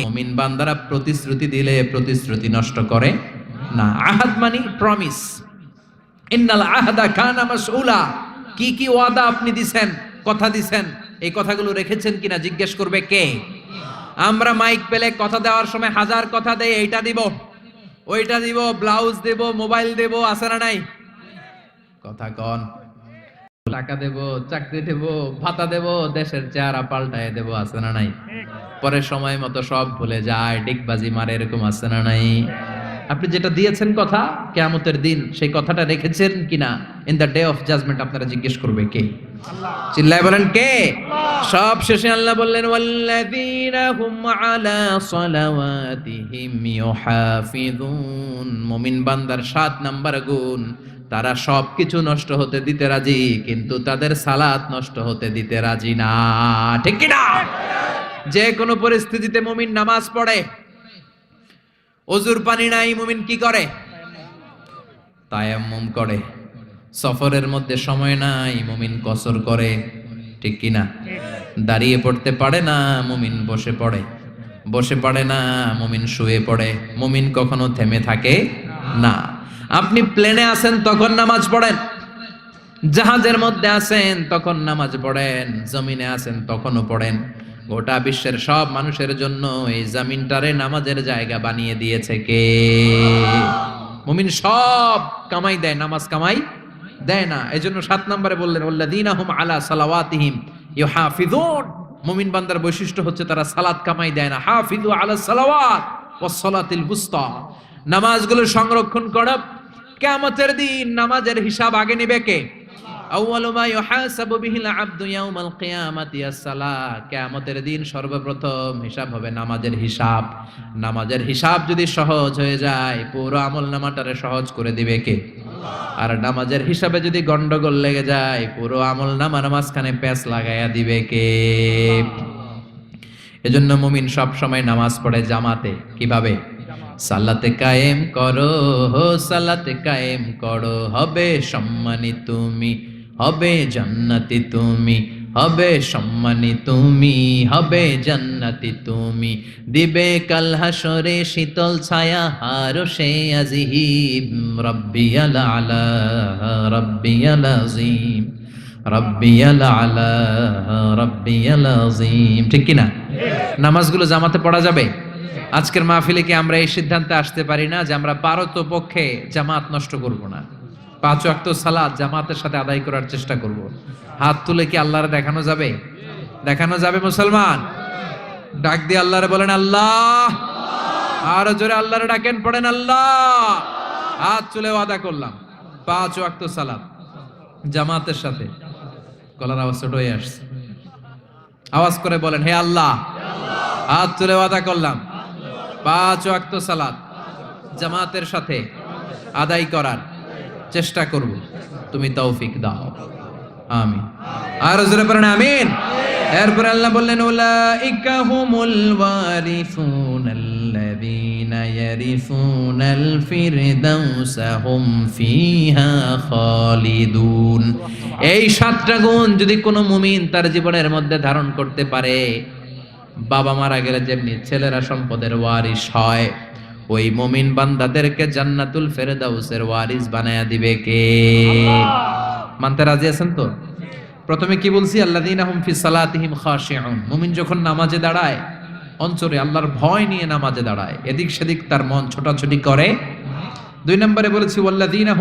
মুমিন বান্দারা প্রতিশ্রুতি দিলে প্রতিশ্রুতি নষ্ট করে না। আহাদ মানি প্রমিস ইন্নাল আহাদা কানা মাসউলা। কি কি ওয়াদা আপনি দিছেন, কথা দিছেন, এই কথাগুলো রেখেছেন কিনা জিজ্ঞেস করবে কে? আমরা মাইক পেলে কথা দেওয়ার সময় হাজার কথা দেই, এইটা দিব, ওইটা দিব, ব্লাউজ দেব, মোবাইল দেব, আছে না নাই? কথা কন। টাকা দেব চাকরি দেব ভাতা দেব দেশের চেহারা পাল্টায় দেব আছে না নাই? পরে সময় মতো সব ভুলে যায় ডিগবাজি মারে এরকম আছে না নাই? আপনি যেটা দিয়েছেন কথা কেয়ামতের দিন সেই কথাটা রেখেছেন কিনা? In the day of judgement আপনারা জিজ্ঞেস করবে কে? চিল্লায় বলেন কে? সব শেষে আল্লাহ বললেন ওয়াল্লাযীনা হুম আলা সালাওয়াতিহিম ইউহাফিযুন। মুমিন বান্দার সাত নাম্বার গুণ। তারা সব কিছু নষ্ট হতে দিতে রাজি, কিন্তু তাদের সালাত নষ্ট হতে দিতে রাজি না। ঠিক কি না যে কোনো পরিস্থিতিতে মুমিন নামাজ পড়ে অজুর পানি নাই, মুমিন কি করে? তায়াম্মুম করে। সফরের মধ্যে সময় নাই, মুমিন কসর করে। ঠিক কি না দাঁড়িয়ে পড়তে পারে না, মুমিন বসে পড়ে। বসে পড়ে না, মুমিন শুয়ে পড়ে। মুমিন কখনো থেমে থাকে না। আপনি প্লেনে আছেন, তখন নামাজ পড়েন। জাহাজের মধ্যে আছেন, তখন নামাজ পড়েন। জমিনে আছেন, তখনও পড়েন। গোটা বিশ্বের সব মানুষের জন্য এই জামিনটারে নামাজের জায়গা বানিয়ে দিয়েছে কে? মুমিন সব কামাই দেয়, নামাজ কামাই দেয় না। এই জন্য সাত নম্বরে বললেন ওল্লাদিনাহুম আলা সালাওয়াতিহিম ইউহাফিজুন মুমিন বান্দার বৈশিষ্ট্য হচ্ছে তারা সালাত কামাই দেয় না। হাফিজু আলা সালাওয়াত ওয়াস সালাতিল বুস্তা। নামাজগুলো সংরক্ষণ করো কিয়ামতের দিন নামাজের হিসাব আগে নেবে কে? আউয়ালু মা ইউহাসাবু বিহিল আবদু ইয়াউমাল কিয়ামাতি as-সালাহ দিন সর্বপ্রথম হিসাব হবে নামাজের হিসাব। নামাজের হিসাব যদি সহজ হয়ে যায় পুরো আমল নামাটারে সহজ করে দিবে কে? আর নামাজের হিসাবে যদি গন্ডগোল লেগে যায় পুরো আমল নামার মাঝখানে প্যাচ লাগাইয়া দিবে কে? এজন্য মুমিন সব সময় নামাজ পড়ে জামাতে। কীভাবে? সালাতে কায়েম করো হো সালাতে কায়েম করো হবে সম্মানী তুমি হবে জান্নাতি তুমি হবে সম্মানী তুমি হবে জান্নাতি তুমি দিবে কাল হাসরে শীতল ছায়া হার সে আজিহিম রব্বিয়াল আলা রব্বিয়াল আজিম রব্বিয়াল আলা রব্বিয়াল আজিম ঠিক কি না নামাজগুলো জামাতে পড়া যাবে? আজকের মাহফিলে কি আমরা এই সিদ্ধান্তে আসতে পারি না যে আমরা পারত পক্ষে জামাত নষ্ট করব না? পাঁচ ওয়াক্ত সালাদ জামাতের সাথে আদায় করার চেষ্টা করব। হাত তুলে কি আল্লাহরে দেখানো যাবে? দেখানো যাবে মুসলমান? ডাক দিয়ে আল্লাহরে বলেন, আল্লাহ! আর জোরে আল্লাহরে ডাকেন, পড়েন, আল্লাহ! হাত তুলে ওয়াদা করলাম। পাঁচ ওয়াক্ত সালাদ জামাতের সাথে। গলার আওয়াজ ছোট হয়ে আসছে। আওয়াজ করে বলেন, হে আল্লাহ! হাত তুলে ওয়াদা করলাম। পাঁচ ওয়াক্ত সালাত জামাতের সাথে আদায় করার চেষ্টা করব। তুমি তৌফিক দাও। আমিন। আর জোরে পড়েন আমিন। এরপর আল্লাহ বললেন, উলাইকা হুমুল ওয়ারিসুন আল্লাযীনা ইয়ারিসুনাল ফিরদাউসা হুম ফিহা খালিদুন। এই সাতটা গুণ যদি কোনো মুমিন তার জীবনের মধ্যে ধারণ করতে পারে বাবা মারা গেলে যেমনি ছেলেরা সম্পদের ওয়ারিস হয় ওই মমিন বান্দাদেরকে জান্নাতুল ফেরদাউসের ওয়ারিস বানায়া দিবে কে? মানতে রাজি আছেন তো? প্রথমে কি বলছি? আল্লাযীনা হুম ফি সালাতিহিম খাশিউন। মুমিন যখন নামাজে দাঁড়ায় অঞ্চলে আল্লাহর ভয় নিয়ে নামাজে দাঁড়ায়। এদিক সেদিক তার মন ছোটাছুটি করে। দুই নম্বরে বলেছি ওয়াল্লাযীনা